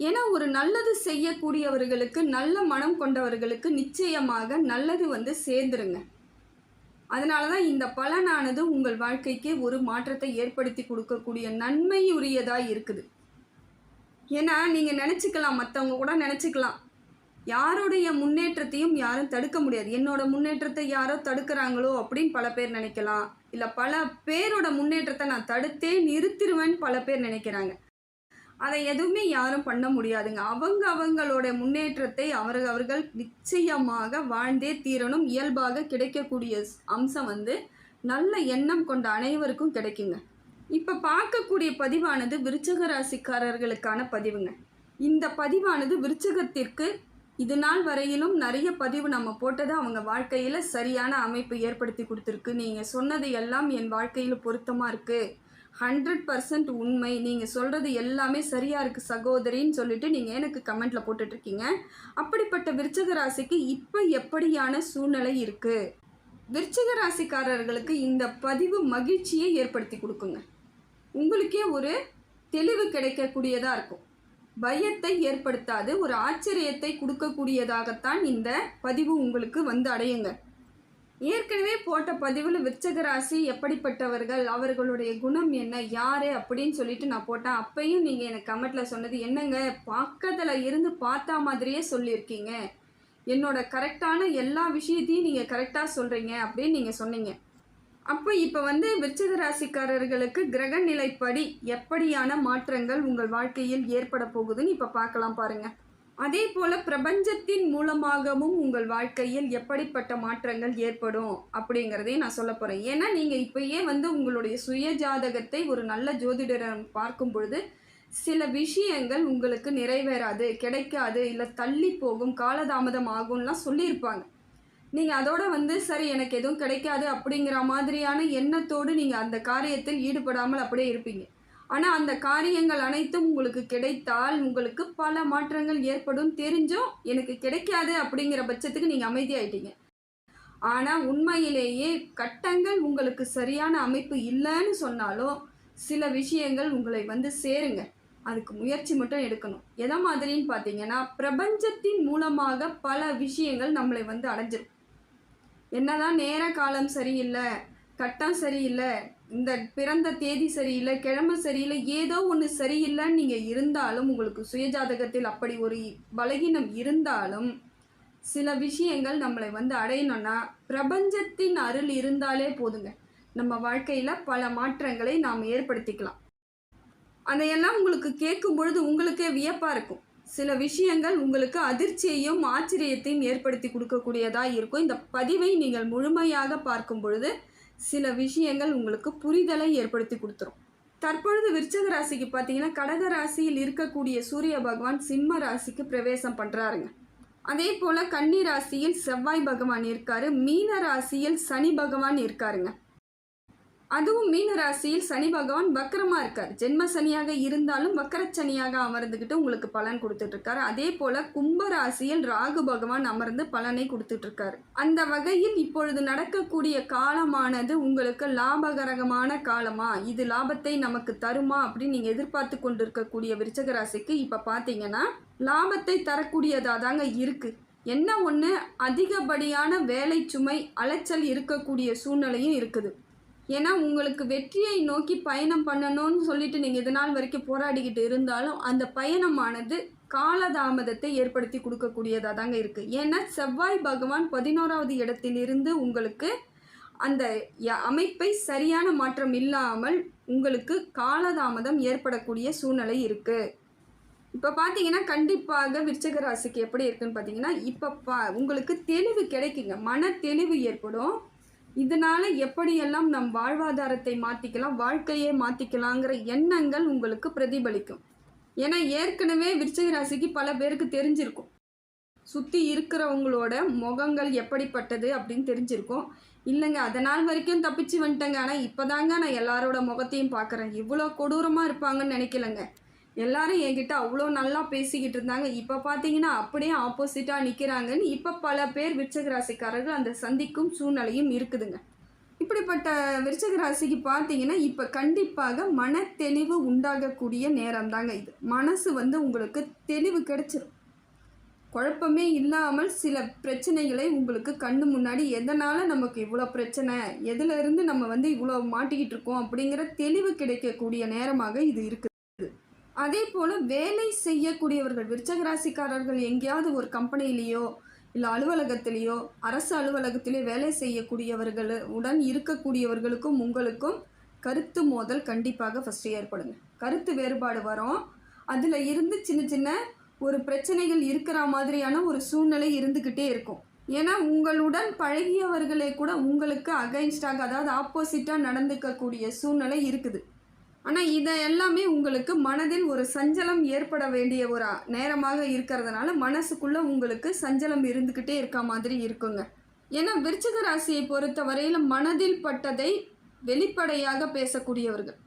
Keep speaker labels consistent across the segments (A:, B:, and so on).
A: ஏன்னா ஒரு நல்லது செய்யக்கூடியவர்களுக்கு நல்ல மனம் கொண்டவர்களுக்கு நிச்சயமாக நல்லது வந்து சேர்ந்துருங்க. அதனால தான் இந்த பலனானது உங்கள் வாழ்க்கைக்கு ஒரு மாற்றத்தை ஏற்படுத்தி கொடுக்கக்கூடிய நன்மையுரியதாக இருக்குது. ஏன்னா நீங்கள் நினச்சிக்கலாம் மற்றவங்க கூட நினச்சிக்கலாம். யாருடைய முன்னேற்றத்தையும் யாரும் தடுக்க முடியாது. என்னோட முன்னேற்றத்தை யாரோ தடுக்கிறாங்களோ அப்படின்னு பல பேர் நினைக்கலாம். இல்லை பல பேரோட முன்னேற்றத்தை நான் தடுத்தே நிறுத்திடுவேன்னு பல பேர் நினைக்கிறாங்க. அதை எதுவுமே யாரும் பண்ண முடியாதுங்க. அவங்க அவங்களோட முன்னேற்றத்தை அவர்கள் அவர்கள் நிச்சயமாக வாழ்ந்தே தீரணும். இயல்பாக கிடைக்கக்கூடிய அம்சம் வந்து நல்ல எண்ணம் கொண்ட அனைவருக்கும் கிடைக்குங்க. இப்போ பார்க்கக்கூடிய பதிவானது விருச்சக ராசிக்காரர்களுக்கான பதிவுங்க. இந்த பதிவானது விருச்சகத்திற்கு இது நாள் வரையிலும் நிறைய பதிவு நம்ம போட்டது அவங்க வாழ்க்கையில் சரியான அமைப்பு ஏற்படுத்தி கொடுத்துருக்கு. நீங்கள் சொன்னது எல்லாம் என் வாழ்க்கையில் பொருத்தமாக இருக்குது ஹண்ட்ரட் பர்சன்ட் உண்மை. நீங்கள் சொல்கிறது எல்லாமே சரியாக இருக்குது சகோதரின்னு சொல்லிட்டு நீங்கள் எனக்கு கமெண்ட்டில் போட்டுட்ருக்கீங்க. அப்படிப்பட்ட விருச்சக ராசிக்கு இப்போ எப்படியான சூழ்நிலை இருக்குது விருச்சிக ராசிக்காரர்களுக்கு இந்த பதிவு மகிழ்ச்சியை ஏற்படுத்தி கொடுக்குங்க. உங்களுக்கே ஒரு தெளிவு கிடைக்கக்கூடியதாக இருக்கும். பயத்தை ஏற்படுத்தாது ஒரு ஆச்சரியத்தை கொடுக்கக்கூடியதாகத்தான் இந்த பதிவு உங்களுக்கு வந்து அடையுங்க. ஏற்கனவே போட்ட பதிவில் விருச்சக ராசி எப்படிப்பட்டவர்கள் அவர்களுடைய குணம் என்ன யார் அப்படின்னு சொல்லிட்டு நான் போட்டேன். அப்பையும் நீங்கள் எனக்கு கமெண்ட்டில் சொன்னது என்னங்க பக்கத்தில் இருந்து பார்த்தா மாதிரியே சொல்லியிருக்கீங்க. என்னோட கரெக்டான எல்லா விஷயத்தையும் நீங்கள் கரெக்டாக சொல்கிறீங்க அப்படின்னு நீங்கள் சொன்னீங்க. அப்போ இப்போ வந்து விருச்சக ராசிக்காரர்களுக்கு கிரக நிலைப்படி எப்படியான மாற்றங்கள் உங்கள் வாழ்க்கையில் ஏற்பட போகுதுன்னு இப்போ பார்க்கலாம் பாருங்கள் அதே போல பிரபஞ்சத்தின் மூலமாகவும் உங்கள் வாழ்க்கையில் எப்படிப்பட்ட மாற்றங்கள் ஏற்படும் அப்படிங்கிறதையும் நான் சொல்ல போகிறேன் ஏன்னா நீங்கள் இப்பயே வந்து உங்களுடைய சுய ஜாதகத்தை ஒரு நல்ல ஜோதிடரம் பார்க்கும் பொழுது சில விஷயங்கள் உங்களுக்கு நிறைவேறாது கிடைக்காது இல்லை தள்ளி போகும் காலதாமதம் ஆகும்லாம் சொல்லியிருப்பாங்க. நீங்கள் அதோட வந்து சரி எனக்கு எதுவும் கிடைக்காது அப்படிங்கிற மாதிரியான எண்ணத்தோடு நீங்கள் அந்த காரியத்தில் ஈடுபடாமல் அப்படியே இருப்பீங்க. ஆனால் அந்த காரியங்கள் அனைத்தும் உங்களுக்கு கிடைத்தால் உங்களுக்கு பல மாற்றங்கள் ஏற்படும். தெரிஞ்சும் எனக்கு கிடைக்காது அப்படிங்கிற பட்சத்துக்கு நீங்கள் அமைதியாயிட்டீங்க. ஆனால் உண்மையிலேயே கட்டங்கள் உங்களுக்கு சரியான அமைப்பு இல்லைன்னு சொன்னாலும் சில விஷயங்கள் உங்களை வந்து சேருங்க. அதுக்கு முயற்சி மட்டும் எடுக்கணும். எதை மாதிரின்னு பார்த்தீங்கன்னா பிரபஞ்சத்தின் மூலமாக பல விஷயங்கள் நம்மளை வந்து அடைஞ்சிரும். என்னதான் நேர காலம் சரியில்லை கட்டம் சரியில்லை இந்த பிறந்த தேதி சரியில்லை கிழமை சரியில்லை ஏதோ ஒன்று சரியில்லைன்னு நீங்கள் இருந்தாலும் உங்களுக்கு சுயஜாதகத்தில் அப்படி ஒரு பலகீனம் இருந்தாலும் சில விஷயங்கள் நம்மளை வந்து அடையணும்னா பிரபஞ்சத்தின் அருள் இருந்தாலே போதுங்க. நம்ம வாழ்க்கையில் பல மாற்றங்களை நாம் ஏற்படுத்திக்கலாம். அதையெல்லாம் உங்களுக்கு கேட்கும் பொழுது உங்களுக்கே வியப்பாக இருக்கும். சில விஷயங்கள் உங்களுக்கு அதிர்ச்சியையும் ஆச்சரியத்தையும் ஏற்படுத்தி கொடுக்கக்கூடியதாக இருக்கும். இந்த பதிவை நீங்கள் முழுமையாக பார்க்கும் பொழுது சில விஷயங்கள் உங்களுக்கு புரிதலை ஏற்படுத்தி கொடுத்துரும். தற்பொழுது விருச்சக ராசிக்கு பார்த்தீங்கன்னா கடக ராசியில் இருக்கக்கூடிய சூரிய பகவான் சிம்ம ராசிக்கு பிரவேசம் பண்ணுறாருங்க அதே போல் கன்னி ராசியில் செவ்வாய் பகவான் இருக்காரு மீன ராசியில் சனி பகவான் இருக்காருங்க. அதுவும் மீன ராசியில் சனி பகவான் வக்கரமாக இருக்கார். ஜென்ம சனியாக இருந்தாலும் வக்கர சனியாக அமர்ந்துக்கிட்டு உங்களுக்கு பலன் கொடுத்துட்ருக்காரு. அதே போல் கும்ப ராசியில் ராகு பகவான் அமர்ந்து பலனை கொடுத்துட்ருக்காரு. அந்த வகையில் இப்பொழுது நடக்கக்கூடிய காலமானது உங்களுக்கு லாபகரகமான காலமா? இது லாபத்தை நமக்கு தருமா? அப்படின்னு நீங்கள் எதிர்பார்த்து கொண்டிருக்கக்கூடிய விருச்சக ராசிக்கு இப்போ பார்த்தீங்கன்னா லாபத்தை தரக்கூடியதாக தாங்க இருக்குது என்ன ஒன்று அதிகப்படியான வேலை சுமை அலைச்சல் இருக்கக்கூடிய சூழ்நிலையும் இருக்குது. ஏன்னா உங்களுக்கு வெற்றியை நோக்கி பயணம் பண்ணணும்னு சொல்லிட்டு நீங்கள் இது நாள் வரைக்கும் போராடிக்கிட்டு இருந்தாலும் அந்த பயணமானது காலதாமதத்தை ஏற்படுத்தி கொடுக்கக்கூடியதாக தாங்க இருக்குது ஏன்னா செவ்வாய் பகவான் பதினோராவது இடத்திலிருந்து உங்களுக்கு அந்த ய- அமைப்பை சரியான மாற்றம் இல்லாமல் உங்களுக்கு காலதாமதம் ஏற்படக்கூடிய சூழ்நிலை இருக்குது இப்போ பார்த்தீங்கன்னா கண்டிப்பாக விருச்சக ராசிக்கு எப்படி இருக்குன்னு பார்த்தீங்கன்னா இப்போ பா உங்களுக்கு தெளிவு கிடைக்குங்க. மன தெளிவு ஏற்படும். இதனால் எப்படியெல்லாம் நம் வாழ்வாதாரத்தை மாற்றிக்கலாம் வாழ்க்கையே மாற்றிக்கலாங்கிற எண்ணங்கள் உங்களுக்கு பிரதிபலிக்கும். ஏன்னா ஏற்கனவே விருச்சிக ராசிக்கு பல பேருக்கு தெரிஞ்சிருக்கும். சுற்றி இருக்கிறவங்களோட முகங்கள் எப்படிப்பட்டது அப்படின்னு தெரிஞ்சிருக்கும். இல்லைங்க அதனால் வரைக்கும் தப்பிச்சு வந்துட்டேங்க. ஆனால் இப்போதாங்க நான் எல்லாரோட முகத்தையும் பார்க்குறேன். இவ்வளோ கொடூரமாக இருப்பாங்கன்னு நினைக்கலங்க. எல்லாரும் என்கிட்ட அவ்வளோ நல்லா பேசிக்கிட்டு இருந்தாங்க. இப்போ பார்த்தீங்கன்னா அப்படியே ஆப்போசிட்டாக நிற்கிறாங்கன்னு இப்போ பல பேர் விருச்சிக ராசிக்காரர்கள் அந்த சந்திக்கும் சூழ்நிலையும் இருக்குதுங்க. இப்படிப்பட்ட விருச்சக ராசிக்கு பார்த்தீங்கன்னா இப்போ கண்டிப்பாக மன தெளிவு உண்டாகக்கூடிய நேரம் தாங்க இது. மனசு வந்து உங்களுக்கு தெளிவு கிடைச்சிடும் குழப்பமே இல்லாமல் சில பிரச்சனைகளை உங்களுக்கு கண்ணு முன்னாடி எதனால் நமக்கு இவ்வளோ பிரச்சனை எதுலேருந்து நம்ம வந்து இவ்வளோ மாட்டிக்கிட்டு இருக்கோம் அப்படிங்கிற தெளிவு கிடைக்கக்கூடிய நேரமாக இது இருக்குது அதே போல் வேலை செய்யக்கூடியவர்கள் விருச்சக ராசிக்காரர்கள் எங்கேயாவது ஒரு கம்பெனிலேயோ இல்லை அலுவலகத்திலேயோ அரசு அலுவலகத்திலேயோ வேலை செய்யக்கூடியவர்கள் உடன் இருக்கக்கூடியவர்களுக்கும் உங்களுக்கும் கருத்து மோதல் கண்டிப்பாக ஃபஸ்ட்டு ஏற்படுங்க. கருத்து வேறுபாடு வரும். அதில் இருந்து சின்ன சின்ன ஒரு பிரச்சனைகள் இருக்கிற மாதிரியான ஒரு சூழ்நிலை இருந்துக்கிட்டே இருக்கும். ஏன்னா உங்களுடன் பழகியவர்களே கூட உங்களுக்கு அகைன்ஸ்டாக அதாவது ஆப்போசிட்டாக நடந்துக்கக்கூடிய சூழ்நிலை இருக்குது. ஆனால் இதை எல்லாமே உங்களுக்கு மனதில் ஒரு சஞ்சலம் ஏற்பட வேண்டிய ஒரு நேரமாக இருக்கிறதுனால மனசுக்குள்ளே உங்களுக்கு சஞ்சலம் இருந்துக்கிட்டே இருக்க மாதிரி இருக்குங்க. ஏன்னா விருச்சிக ராசியை பொறுத்த வரையில் மனதில் பட்டதை வெளிப்படையாக பேசக்கூடியவர்கள்.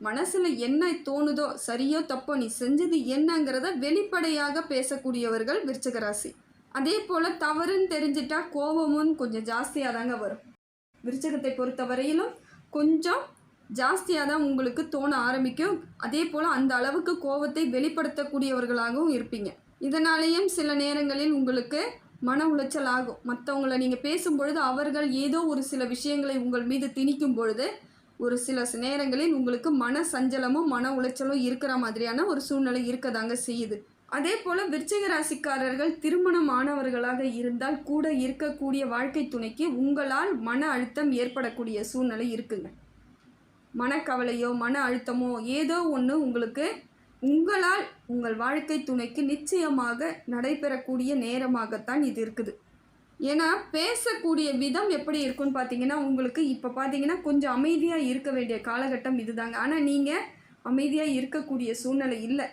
A: மனசில் என்ன தோணுதோ சரியோ தப்போ நீ செஞ்சது என்னங்கிறத வெளிப்படையாக பேசக்கூடியவர்கள் விருச்சிக ராசி. அதே போல் தவறுன்னு தெரிஞ்சிட்டா கோபமும் கொஞ்சம் ஜாஸ்தியாக தாங்க வரும். விருச்சகத்தை பொறுத்த வரையிலும் கொஞ்சம் ஜாஸ்தியாக தான் உங்களுக்கு தோண ஆரம்பிக்கும். அதே போல் அந்த அளவுக்கு கோபத்தை வெளிப்படுத்தக்கூடியவர்களாகவும் இருப்பீங்க. இதனாலேயும் சில நேரங்களில் உங்களுக்கு மன உளைச்சல் ஆகும். மற்றவங்கள நீங்கள் பேசும்பொழுது அவர்கள் ஏதோ ஒரு சில விஷயங்களை உங்கள் மீது திணிக்கும் பொழுது ஒரு சில நேரங்களில் உங்களுக்கு மன சஞ்சலமும் மன உளைச்சலும் இருக்கிற மாதிரியான ஒரு சூழ்நிலை இருக்கதாங்க செய்யுது. அதே போல் விருச்சிக ராசிக்காரர்கள் திருமணம் ஆனவர்களாக இருந்தால் கூட இருக்கக்கூடிய வாழ்க்கை துணைக்கு உங்களால் மன அழுத்தம் ஏற்படக்கூடிய சூழ்நிலை இருக்குங்க. மனக்கவலையோ மன அழுத்தமோ ஏதோ ஒன்று உங்களுக்கு உங்களால் உங்கள் வாழ்க்கை துணைக்கு நிச்சயமாக நடைபெறக்கூடிய நேரமாகத்தான் இது இருக்குது. ஏன்னா பேசக்கூடிய விதம் எப்படி இருக்குன்னு பார்த்தீங்கன்னா உங்களுக்கு இப்போ பார்த்தீங்கன்னா கொஞ்சம் அமைதியாக இருக்க வேண்டிய காலகட்டம் இதுதாங்க. ஆனால் நீங்கள் அமைதியாக இருக்கக்கூடிய சூழ்நிலை இல்லை.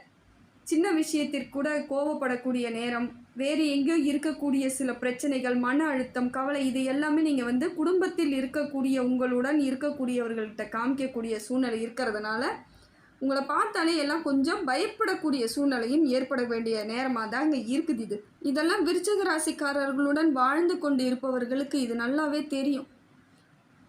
A: சின்ன விஷயத்திற்கு கூட கோவப்படக்கூடிய நேரம் வேறு எங்கேயோ இருக்கக்கூடிய சில பிரச்சனைகள் மன அழுத்தம் கவலை இது எல்லாமே நீங்கள் வந்து குடும்பத்தில் இருக்கக்கூடிய உங்களுடன் இருக்கக்கூடியவர்கள்ட்ட காமிக்கக்கூடிய சூழ்நிலை இருக்கிறதுனால உங்களை பார்த்தாலே எல்லாம் கொஞ்சம் பயப்படக்கூடிய சூழ்நிலையும் ஏற்பட வேண்டிய நேரமாக தான் இங்கே இருக்குது இது. இதெல்லாம் விருச்சக ராசிக்காரர்களுடன் வாழ்ந்து கொண்டு இருப்பவர்களுக்கு இது நல்லாவே தெரியும்.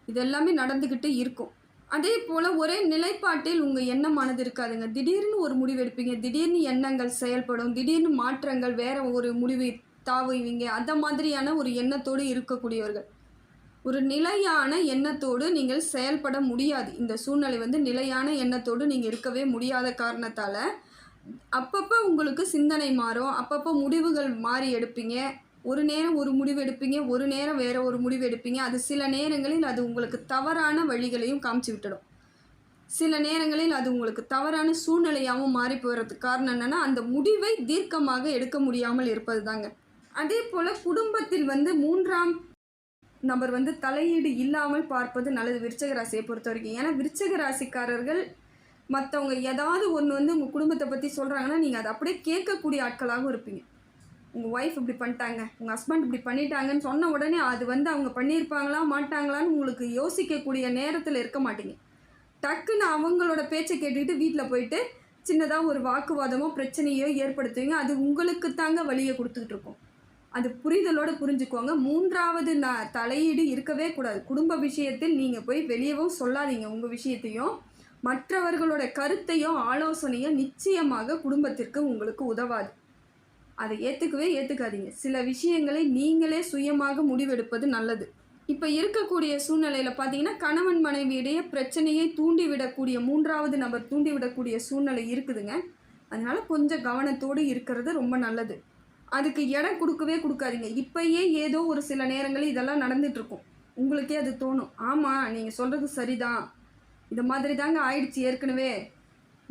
A: இதெல்லாமே நடந்துக்கிட்டு இருக்கும். அதே போல் ஒரே நிலைப்பாட்டில் உங்கள் எண்ணமானது இருக்காதுங்க. திடீர்னு ஒரு முடிவு எடுப்பீங்க. திடீர்னு எண்ணங்கள் செயல்படும். திடீர்னு மாற்றங்கள் வேற ஒரு முடிவை தாவுவீங்க. அந்த மாதிரியான ஒரு எண்ணத்தோடு இருக்கக்கூடியவர்கள். ஒரு நிலையான எண்ணத்தோடு நீங்கள் செயல்பட முடியாது. இந்த சூழ்நிலை வந்து நிலையான எண்ணத்தோடு நீங்கள் இருக்கவே முடியாத காரணத்தால் அப்பப்போ உங்களுக்கு சிந்தனை மாறும். அப்பப்போ முடிவுகள் மாறி எடுப்பீங்க. ஒரு நேரம் ஒரு முடிவு எடுப்பீங்க ஒரு நேரம் வேற ஒரு முடிவு எடுப்பீங்க. அது சில நேரங்களில் அது உங்களுக்கு தவறான வழிகளையும் காமிச்சு விட்டுடும். சில நேரங்களில் அது உங்களுக்கு தவறான சூழ்நிலையாகவும் மாறி போகிறதுக்கு காரணம் என்னென்னா அந்த முடிவை தீர்க்கமாக எடுக்க முடியாமல் இருப்பது தாங்க அதே போல் குடும்பத்தில் வந்து மூன்றாம் நபர் வந்து தலையீடு இல்லாமல் பார்ப்பது நல்லது விருச்சக ராசியை பொறுத்த வரைக்கும். ஏன்னா விருச்சக ராசிக்காரர்கள் மற்றவங்க ஏதாவது ஒன்று வந்து உங்கள் குடும்பத்தை பற்றி சொல்கிறாங்கன்னா நீங்கள் அதை அப்படியே கேட்கக்கூடிய ஆட்களாகவும் இருப்பீங்க. உங்கள் ஒய்ஃப் இப்படி பண்ணிட்டாங்க உங்கள் ஹஸ்பண்ட் இப்படி பண்ணிட்டாங்கன்னு சொன்ன உடனே அது வந்து அவங்க பண்ணியிருப்பாங்களா மாட்டாங்களான்னு உங்களுக்கு யோசிக்கக்கூடிய நேரத்தில் இருக்க மாட்டீங்க. டக்குன்னு அவங்களோட பேச்சை கேட்டுக்கிட்டு வீட்டில் போயிட்டு சின்னதாக ஒரு வாக்குவாதமோ பிரச்சனையோ ஏற்படுத்துவீங்க. அது உங்களுக்கு தாங்க வழியை கொடுத்துக்கிட்டு இருக்கும். அது புரிதலோடு புரிஞ்சுக்கோங்க. மூன்றாவது ந தலையீடு இருக்கவே கூடாது. குடும்ப விஷயத்தில் நீங்கள் போய் வெளியவும் சொல்லாதீங்க உங்கள் விஷயத்தையும். மற்றவர்களோட கருத்தையும் ஆலோசனையும் நிச்சயமாக குடும்பத்திற்கு உங்களுக்கு உதவாது. அதை ஏற்றுக்கவே ஏற்றுக்காதீங்க சில விஷயங்களை நீங்களே சுயமாக முடிவெடுப்பது நல்லது. இப்போ இருக்கக்கூடிய சூழ்நிலையில் பார்த்தீங்கன்னா கணவன் மனைவியிடையே பிரச்சனையை தூண்டிவிடக்கூடிய மூன்றாவது நபர் தூண்டிவிடக்கூடிய சூழ்நிலை இருக்குதுங்க. அதனால் கொஞ்சம் கவனத்தோடு இருக்கிறது ரொம்ப நல்லது. அதுக்கு இடம் கொடுக்கவே கொடுக்காதீங்க. இப்போயே ஏதோ ஒரு சில நேரங்களில் இதெல்லாம் நடந்துகிட்ருக்கும் உங்களுக்கே அது தோணும். ஆமாம் நீங்கள் சொல்கிறது சரிதான். இந்த மாதிரி தாங்க ஆயிடுச்சு ஏற்கனவே.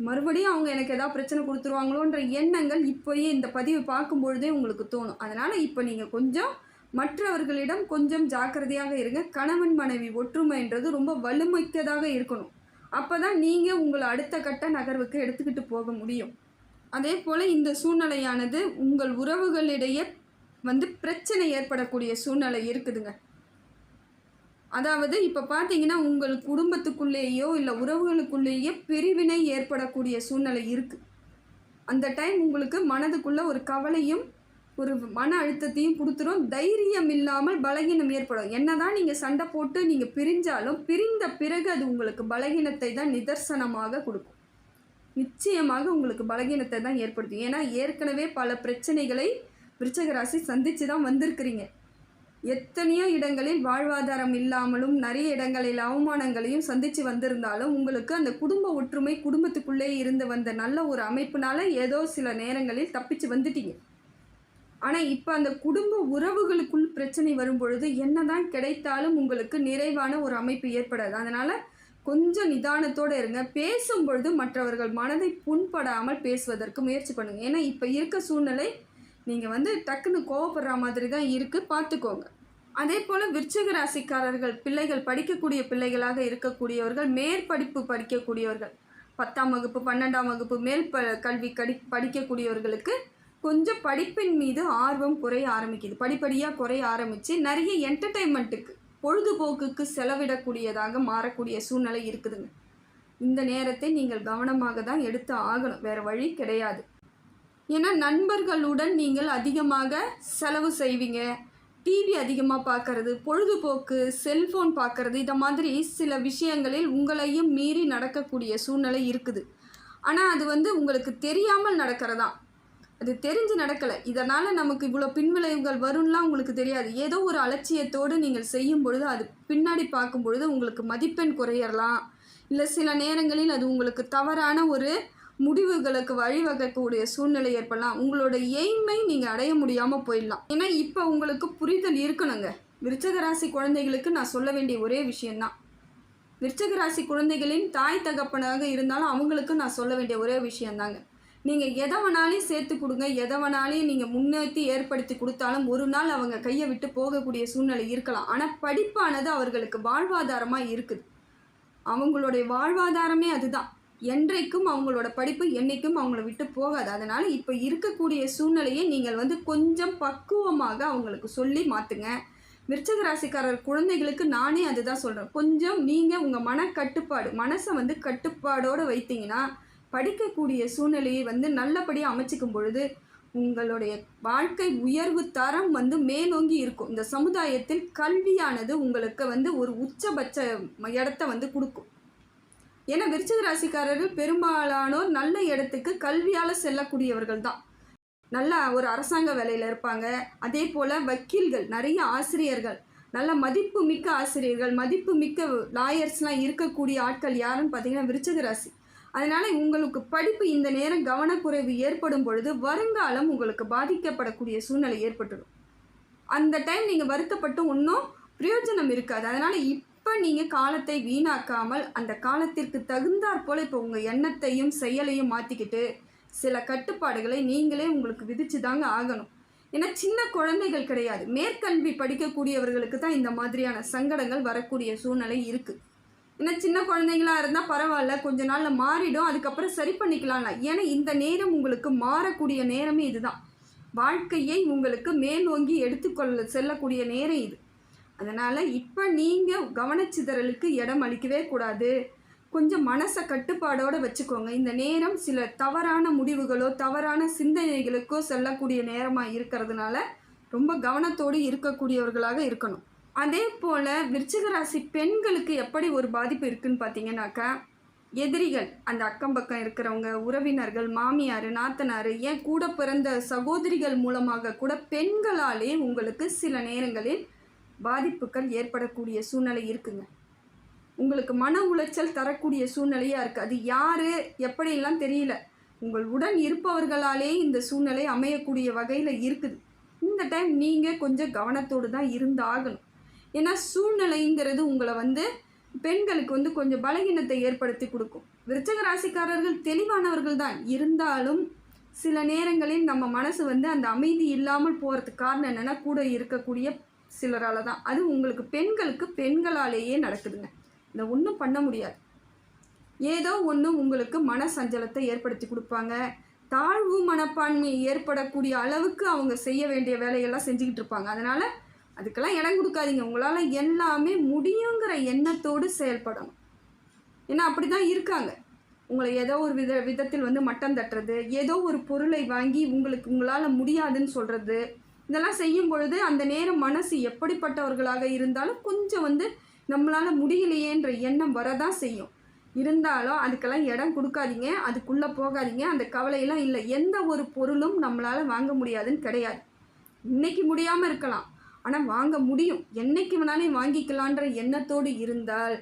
A: மறுபடியும் அவங்க எனக்கு ஏதாவது பிரச்சனை கொடுத்துருவாங்களோன்ற எண்ணங்கள் இப்போயே இந்த பதிவை பார்க்கும்பொழுதே உங்களுக்கு தோணும். அதனால் இப்போ நீங்கள் கொஞ்சம் மற்றவர்களிடம் கொஞ்சம் ஜாக்கிரதையாக இருங்க. கணவன் மனைவி ஒற்றுமைன்றது ரொம்ப வலுமிக்கதாக இருக்கணும். அப்போ தான் நீங்கள் உங்களை அடுத்த கட்ட நகர்வுக்கு எடுத்துக்கிட்டு போக முடியும். அதே போல் இந்த சூழ்நிலையானது உங்கள் உறவுகளிடையே வந்து பிரச்சனை ஏற்படக்கூடிய சூழ்நிலை இருக்குதுங்க. அதாவது இப்போ பார்த்தீங்கன்னா உங்கள் குடும்பத்துக்குள்ளேயோ இல்லை உறவுகளுக்குள்ளேயோ பிரிவினை ஏற்படக்கூடிய சூழ்நிலை இருக்குது அந்த டைம் உங்களுக்கு மனதுக்குள்ளே ஒரு கவலையும் ஒரு மன அழுத்தத்தையும் கொடுத்துரும். தைரியம் இல்லாமல் பலகீனம் ஏற்படும். என்னதான் நீங்கள் சண்டை போட்டு நீங்கள் பிரிஞ்சாலும் பிரிந்த பிறகு அது உங்களுக்கு பலகீனத்தை தான் நிதர்சனமாக கொடுக்கும். நிச்சயமாக உங்களுக்கு பலகீனத்தை தான் ஏற்படுத்தும். ஏன்னா ஏற்கனவே பல பிரச்சனைகளை விருச்சகராசி சந்தித்து தான் வந்திருக்கிறீங்க. எத்தனையோ இடங்களில் வாழ்வாதாரம் இல்லாமலும் நிறைய இடங்களில் அவமானங்களையும் சந்தித்து வந்திருந்தாலும் உங்களுக்கு அந்த குடும்ப ஒற்றுமை குடும்பத்துக்குள்ளே இருந்து வந்த நல்ல ஒரு அமைப்புனால ஏதோ சில நேரங்களில் தப்பிச்சு வந்துட்டீங்க. ஆனால் இப்போ அந்த குடும்ப உறவுகளுக்குள் பிரச்சனை வரும்பொழுது என்ன என்னதான் கிடைத்தாலும் உங்களுக்கு நிறைவான ஒரு அமைப்பு ஏற்படாது. அதனால் கொஞ்சம் நிதானத்தோடு இருங்க. பேசும்பொழுது மற்றவர்கள் மனதை புண்படாமல் பேசுவதற்கு முயற்சி பண்ணுங்கள் ஏன்னா இப்போ இருக்க சூழ்நிலை நீங்கள் வந்து டக்குன்னு கோவப்படுற மாதிரி தான் இருக்குது பார்த்துக்கோங்க. அதே போல் விருச்சக ராசிக்காரர்கள் பிள்ளைகள் படிக்கக்கூடிய பிள்ளைகளாக இருக்கக்கூடியவர்கள் மேற்படிப்பு படிக்கக்கூடியவர்கள். பத்தாம் வகுப்பு பன்னெண்டாம் வகுப்பு மேல் ப கல்வி கடி படிக்கக்கூடியவர்களுக்கு கொஞ்சம் படிப்பின் மீது ஆர்வம் குறைய ஆரம்பிக்குது. படிப்படியாக குறைய ஆரம்பித்து நிறைய என்டர்டெயின்மெண்ட்டுக்கு பொழுதுபோக்குக்கு செலவிடக்கூடியதாக மாறக்கூடிய சூழ்நிலை இருக்குதுங்க. இந்த நேரத்தை நீங்கள் கவனமாக தான் எடுத்து ஆகணும். வேறு வழி கிடையாது. ஏன்னா நண்பர்களுடன் நீங்கள் அதிகமாக செலவு செய்வீங்க. டிவி அதிகமாக பார்க்கறது பொழுதுபோக்கு செல்ஃபோன் பார்க்கறது இதை மாதிரி சில விஷயங்களில் உங்களையும் மீறி நடக்கக்கூடிய சூழ்நிலை இருக்குது. ஆனால் அது வந்து உங்களுக்கு தெரியாமல் நடக்கிறதா? அது தெரிஞ்சு நடக்கலை. இதனால் நமக்கு இவ்வளோ பின்விளைவுகள் வரும்லாம் உங்களுக்கு தெரியாது. ஏதோ ஒரு அலட்சியத்தோடு நீங்கள் செய்யும் பொழுது அது பின்னாடி பார்க்கும் பொழுது உங்களுக்கு மதிப்பெண் குறையலாம் இல்லை சில நேரங்களில் அது உங்களுக்கு தவறான ஒரு முடிவுகளுக்கு வழிவகுக்கக்கூடிய சூழ்நிலை ஏற்படலாம். உங்களோட எய்மை நீங்கள் அடைய முடியாமல் போயிடலாம். ஏன்னா இப்போ உங்களுக்கு புரிதல் இருக்கணுங்க. விருச்சக ராசி குழந்தைகளுக்கு நான் சொல்ல வேண்டிய ஒரே விஷயந்தான் விருச்சக ராசி குழந்தைகளின் தாய் தகப்பனாக இருந்தாலும் அவங்களுக்கு நான் சொல்ல வேண்டிய ஒரே விஷயந்தாங்க நீங்கள் எதை வேணாலையும் சேர்த்து கொடுங்க. எதை வேணாலையும் நீங்கள் முன்னேற்றி ஏற்படுத்தி கொடுத்தாலும் ஒரு நாள் அவங்க கையை விட்டு போகக்கூடிய சூழ்நிலை இருக்கலாம். ஆனால் படிப்பானது அவர்களுக்கு வாழ்வாதாரமாக இருக்குது. அவங்களுடைய வாழ்வாதாரமே அதுதான். என்றைக்கும் அவங்களோட படிப்பு என்றைக்கும் அவங்கள விட்டு போகாது. அதனால் இப்போ இருக்கக்கூடிய சூழ்நிலையை நீங்கள் வந்து கொஞ்சம் பக்குவமாக அவங்களுக்கு சொல்லி மாற்றுங்க விருச்சக ராசிக்காரர் குழந்தைகளுக்கு நானே அதுதான் சொல்கிறேன் கொஞ்சம் நீங்கள் உங்கள் மனக்கட்டுப்பாடு மனசை வந்து கட்டுப்பாடோடு வைத்தீங்கன்னா படிக்கக்கூடிய சூழ்நிலையை வந்து நல்லபடியாக அமைச்சிக்கும் பொழுது உங்களுடைய வாழ்க்கை உயர்வு தரம் வந்து மேலோங்கி இருக்கும். இந்த சமுதாயத்தில் கல்வியானது உங்களுக்கு வந்து ஒரு உச்சபட்ச இடத்த வந்து கொடுக்கும். ஏன்னா விருச்சிக ராசிக்காரர்கள் பெரும்பாலானோர் நல்ல இடத்துக்கு கல்வியால் செல்லக்கூடியவர்கள் தான் நல்லா ஒரு அரசாங்க வேலையில் இருப்பாங்க. அதே போல் வக்கீல்கள் நிறைய ஆசிரியர்கள் நல்ல மதிப்பு மிக்க ஆசிரியர்கள் மதிப்பு மிக்க லாயர்ஸ்லாம் இருக்கக்கூடிய ஆட்கள் யாருன்னு பார்த்தீங்கன்னா விருச்சிக ராசி. அதனால் உங்களுக்கு படிப்பு இந்த நேரம் கவனக்குறைவு ஏற்படும் பொழுது வருங்காலம் உங்களுக்கு பாதிக்கப்படக்கூடிய சூழ்நிலை ஏற்பட்டுடும். அந்த டைம் நீங்கள் வருத்தப்பட்டு ஒன்றும் பிரயோஜனம் இருக்காது. அதனால் இப் இப்போ நீங்கள் காலத்தை வீணாக்காமல் அந்த காலத்திற்கு தகுந்தாற் போல் இப்போ உங்கள் எண்ணத்தையும் செயலையும் மாற்றிக்கிட்டு சில கட்டுப்பாடுகளை நீங்களே உங்களுக்கு விதிச்சு தாங்க ஆகணும். ஏன்னா சின்ன குழந்தைகள் கிடையாது. மேற்கல்வி படிக்கக்கூடியவர்களுக்கு தான் இந்த மாதிரியான சங்கடங்கள் வரக்கூடிய சூழ்நிலை இருக்குது ஏன்னா சின்ன குழந்தைங்களா இருந்தால் பரவாயில்ல கொஞ்ச நாளில் மாறிடும் அதுக்கப்புறம் சரி பண்ணிக்கலாம்ல. ஏன்னா இந்த நேரம் உங்களுக்கு மாறக்கூடிய நேரமே இதுதான். வாழ்க்கையை உங்களுக்கு மேலோங்கி எடுத்துக்கொள்ள செல்லக்கூடிய நேரம் இது. அதனால் இப்போ நீங்கள் கவனச்சிதறலுக்கு இடம் அளிக்கவே கூடாது. கொஞ்சம் மனசை கட்டுப்பாடோடு வச்சுக்கோங்க. இந்த நேரம் சில தவறான முடிவுகளோ தவறான சிந்தனைகளுக்கோ செல்லக்கூடிய நேரமாக இருக்கிறதுனால ரொம்ப கவனத்தோடு இருக்கக்கூடியவர்களாக இருக்கணும். அதே போல் விருச்சிக ராசி பெண்களுக்கு எப்படி ஒரு பாதிப்பு இருக்குன்னு பார்த்தீங்கன்னாக்கா எதிரிகள் அந்த அக்கம் பக்கம் இருக்கிறவங்க உறவினர்கள் மாமியார் நாத்தனார் ஏன் கூட பிறந்த சகோதரிகள் மூலமாக கூட பெண்களாலே உங்களுக்கு சில நேரங்களில் பாதிப்புகள் ஏற்படக்கூடிய சூழ்நிலை இருக்குங்க. உங்களுக்கு மன உளைச்சல் தரக்கூடிய சூழ்நிலையாக இருக்குது அது யார் எப்படியெல்லாம் தெரியல. உங்கள் உடன் இருப்பவர்களாலே இந்த சூழ்நிலை அமையக்கூடிய வகையில் இருக்குது. இந்த டைம் நீங்கள் கொஞ்சம் கவனத்தோடு தான் இருந்தாகணும். ஏன்னா சூழ்நிலைங்கிறது உங்களை வந்து பெண்களுக்கு வந்து கொஞ்சம் பலகீனத்தை ஏற்படுத்தி கொடுக்கும். விருச்சக ராசிக்காரர்கள் தெளிவானவர்கள் தான். இருந்தாலும் சில நேரங்களில் நம்ம மனசு வந்து அந்த அமைதி இல்லாமல் போகிறதுக்கு காரணம் என்னென்னா கூட இருக்கக்கூடிய சிலரால் தான் அது உங்களுக்கு பெண்களுக்கு பெண்களாலேயே நடக்குதுங்க. இதை ஒன்றும் பண்ண முடியாது. ஏதோ ஒன்று உங்களுக்கு மன சஞ்சலத்தை ஏற்படுத்தி கொடுப்பாங்க. தாழ்வு மனப்பான்மை ஏற்படக்கூடிய அளவுக்கு அவங்க செய்ய வேண்டிய வேலையெல்லாம் செஞ்சுக்கிட்டு இருப்பாங்க. அதனால் அதுக்கெல்லாம் இடம் கொடுக்காதீங்க. உங்களால் எல்லாமே முடியுங்கிற எண்ணத்தோடு செயல்படணும். ஏன்னா அப்படி தான் இருக்காங்க. உங்களை ஏதோ ஒரு வித விதத்தில் வந்து மட்டம் தட்டுறது ஏதோ ஒரு பொருளை வாங்கி உங்களுக்கு உங்களால் முடியாதுன்னு சொல்கிறது இதெல்லாம் செய்யும் பொழுது அந்த நேரம் மனசு எப்படிப்பட்டவர்களாக இருந்தாலும் கொஞ்சம் வந்து நம்மளால் முடியலையேன்ற எண்ணம் வரதான் செய்யும். இருந்தாலும் அதுக்கெல்லாம் இடம் கொடுக்காதீங்க அதுக்குள்ளே போகாதீங்க அந்த கவலையெல்லாம் இல்லை. எந்த ஒரு பொருளும் நம்மளால் வாங்க முடியாதுன்னு கிடையாது. இன்றைக்கி முடியாமல் இருக்கலாம். ஆனால் வாங்க முடியும். என்றைக்கு வேணாலும் வாங்கிக்கலான்ற எண்ணத்தோடு இருந்தால்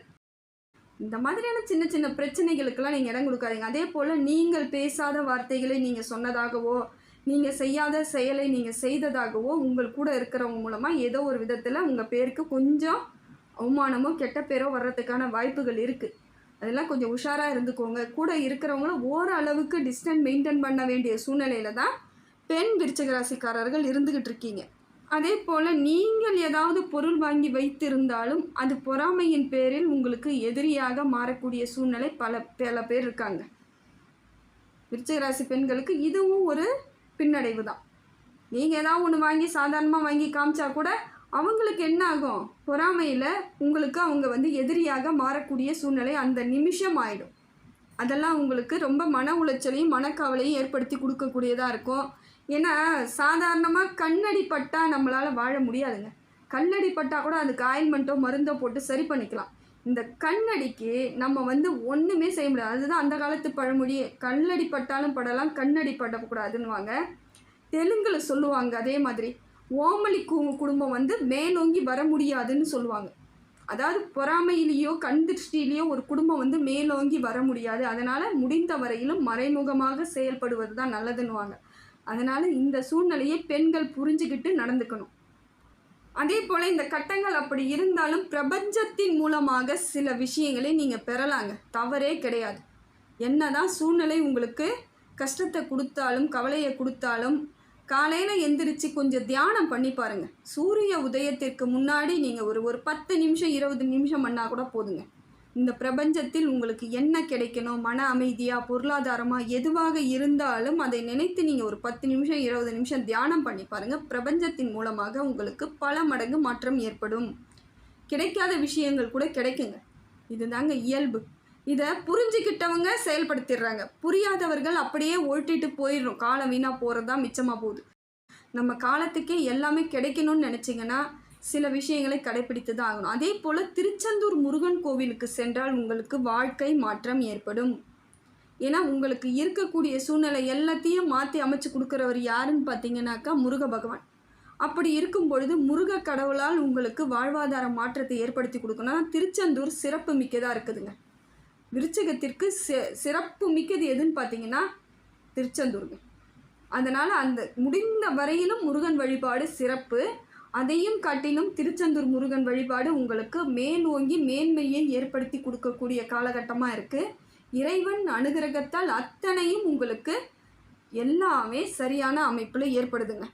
A: இந்த மாதிரியான சின்ன சின்ன பிரச்சனைகளுக்கெல்லாம் நீங்கள் இடம் கொடுக்காதீங்க. அதே போல் நீங்கள் பேசாத வார்த்தைகளை நீங்கள் சொன்னதாகவோ நீங்கள் செய்யாத செயலை நீங்கள் செய்ததாகவோ உங்கள் கூட இருக்கிறவங்க மூலமாக ஏதோ ஒரு விதத்தில் உங்கள் பேருக்கு கொஞ்சம் அவமானமோ கெட்ட பேரோ வர்றதுக்கான வாய்ப்புகள் இருக்குது அதெல்லாம் கொஞ்சம் உஷாராக இருந்துக்கோங்க. கூட இருக்கிறவங்கள ஓரளவுக்கு டிஸ்டன்ஸ் மெயின்டைன் பண்ண வேண்டிய சூழ்நிலையில தான் பெண் விருச்சகராசிக்காரர்கள் இருந்துக்கிட்டு இருக்கீங்க. அதே போல் நீங்கள் ஏதாவது பொருள் வாங்கி வைத்திருந்தாலும் அது பொறாமையின் பேரில் உங்களுக்கு எதிரியாக மாறக்கூடிய சூழ்நிலை பல பல பேர் இருக்காங்க. விருச்சகராசி பெண்களுக்கு இதுவும் ஒரு பின்னடைவு தான் நீங்கள் ஏதாவது ஒன்று வாங்கி சாதாரணமாக வாங்கி காமிச்சா கூட அவங்களுக்கு என்ன ஆகும்? பொறாமையில் உங்களுக்கு அவங்க வந்து எதிரியாக மாறக்கூடிய சூழ்நிலை அந்த நிமிஷம் ஆயிடும். அதெல்லாம் உங்களுக்கு ரொம்ப மன உளைச்சலையும் மனக்கவலையும் ஏற்படுத்தி கொடுக்கக்கூடியதாக இருக்கும். ஏன்னா சாதாரணமாக கண்ணடி பட்டா நம்மளால் வாழ முடியாதுங்க. கண்ணடி பட்டா கூட அதுக்கு ஆயின்மெண்ட்டோ மருந்தோ போட்டு சரி பண்ணிக்கலாம். இந்த கண்ணடிக்கு நம்ம வந்து ஒன்றுமே செய்ய முடியாது. அதுதான் அந்த காலத்து பழமொழி. கண்ணடி பட்டாலும் படலாம் கண்ணடி படக்கூடாதுன்னுவாங்க. தெலுங்கில் சொல்லுவாங்க அதே மாதிரி. ஓமலி கு குடும்பம் வந்து மேலோங்கி வர முடியாதுன்னு சொல்லுவாங்க. அதாவது பொறாமையிலேயோ கண் திருஷ்டியிலேயோ ஒரு குடும்பம் வந்து மேலோங்கி வர முடியாது. அதனால் முடிந்த வரையிலும் மறைமுகமாக செயல்படுவது தான் நல்லதுன்னுவாங்க. அதனால் இந்த சூழ்நிலையை பெண்கள் புரிஞ்சுக்கிட்டு நடந்துக்கணும். அதே போல் இந்த கட்டங்கள் அப்படி இருந்தாலும் பிரபஞ்சத்தின் மூலமாக சில விஷயங்களை நீங்கள் பெறலாங்க. தவறே கிடையாது. என்னதான் சூழ்நிலை உங்களுக்கு கஷ்டத்தை கொடுத்தாலும் கவலையை கொடுத்தாலும் காலையில் எந்திரிச்சு கொஞ்சம் தியானம் பண்ணி பாருங்கள் சூரிய உதயத்திற்கு முன்னாடி நீங்கள் ஒரு ஒரு பத்து நிமிஷம் இருபது நிமிஷம் பண்ணால் கூட போதுங்க. இந்த பிரபஞ்சத்தில் உங்களுக்கு என்ன கிடைக்கணும்? மன அமைதியாக பொருளாதாரமாக எதுவாக இருந்தாலும் அதை நினைத்து நீங்கள் ஒரு பத்து நிமிஷம் இருபது நிமிஷம் தியானம் பண்ணி பாருங்கள் பிரபஞ்சத்தின் மூலமாக உங்களுக்கு பல மடங்கு மாற்றம் ஏற்படும். கிடைக்காத விஷயங்கள் கூட கிடைக்குங்க. இதுதாங்க இயல்பு. இதை புரிஞ்சுக்கிட்டவங்க செயல்படுத்திடுறாங்க. புரியாதவர்கள் அப்படியே ஓட்டிட்டு போயிடுறோம். காலம் வீணாக போகிறது தான் மிச்சமாக போகுது. நம்ம காலத்துக்கே எல்லாமே கிடைக்கணும்னு நினச்சிங்கன்னா சில விஷயங்களை கடைப்பிடித்து தான் ஆகணும். அதே போல் திருச்செந்தூர் முருகன் கோவிலுக்கு சென்றால் உங்களுக்கு வாழ்க்கை மாற்றம் ஏற்படும். ஏன்னா உங்களுக்கு இருக்கக்கூடிய சூழ்நிலை எல்லாத்தையும் மாற்றி அமைச்சு கொடுக்குறவர் யாருன்னு பார்த்தீங்கன்னாக்கா முருக பகவான். அப்படி இருக்கும் பொழுது முருக கடவுளால் உங்களுக்கு வாழ்வாதார மாற்றத்தை ஏற்படுத்தி கொடுக்கணும். திருச்செந்தூர் சிறப்பு மிக்கதாக இருக்குதுங்க. விருச்சகத்திற்கு சிறப்பு மிக்கது எதுன்னு பார்த்தீங்கன்னா திருச்செந்தூருங்க. அதனால் அந்த முடிந்த வரையிலும் முருகன் வழிபாடு சிறப்பு. அதையும் காட்டிலும் திருச்செந்தூர் முருகன் வழிபாடு உங்களுக்கு மேலோங்கி மேன்மையை ஏற்படுத்தி கொடுக்கக்கூடிய காலகட்டமாக இருக்குது இறைவன் அனுகிரகத்தால் அத்தனையும் உங்களுக்கு எல்லாமே சரியான அமைப்பில் ஏற்படுதுங்க.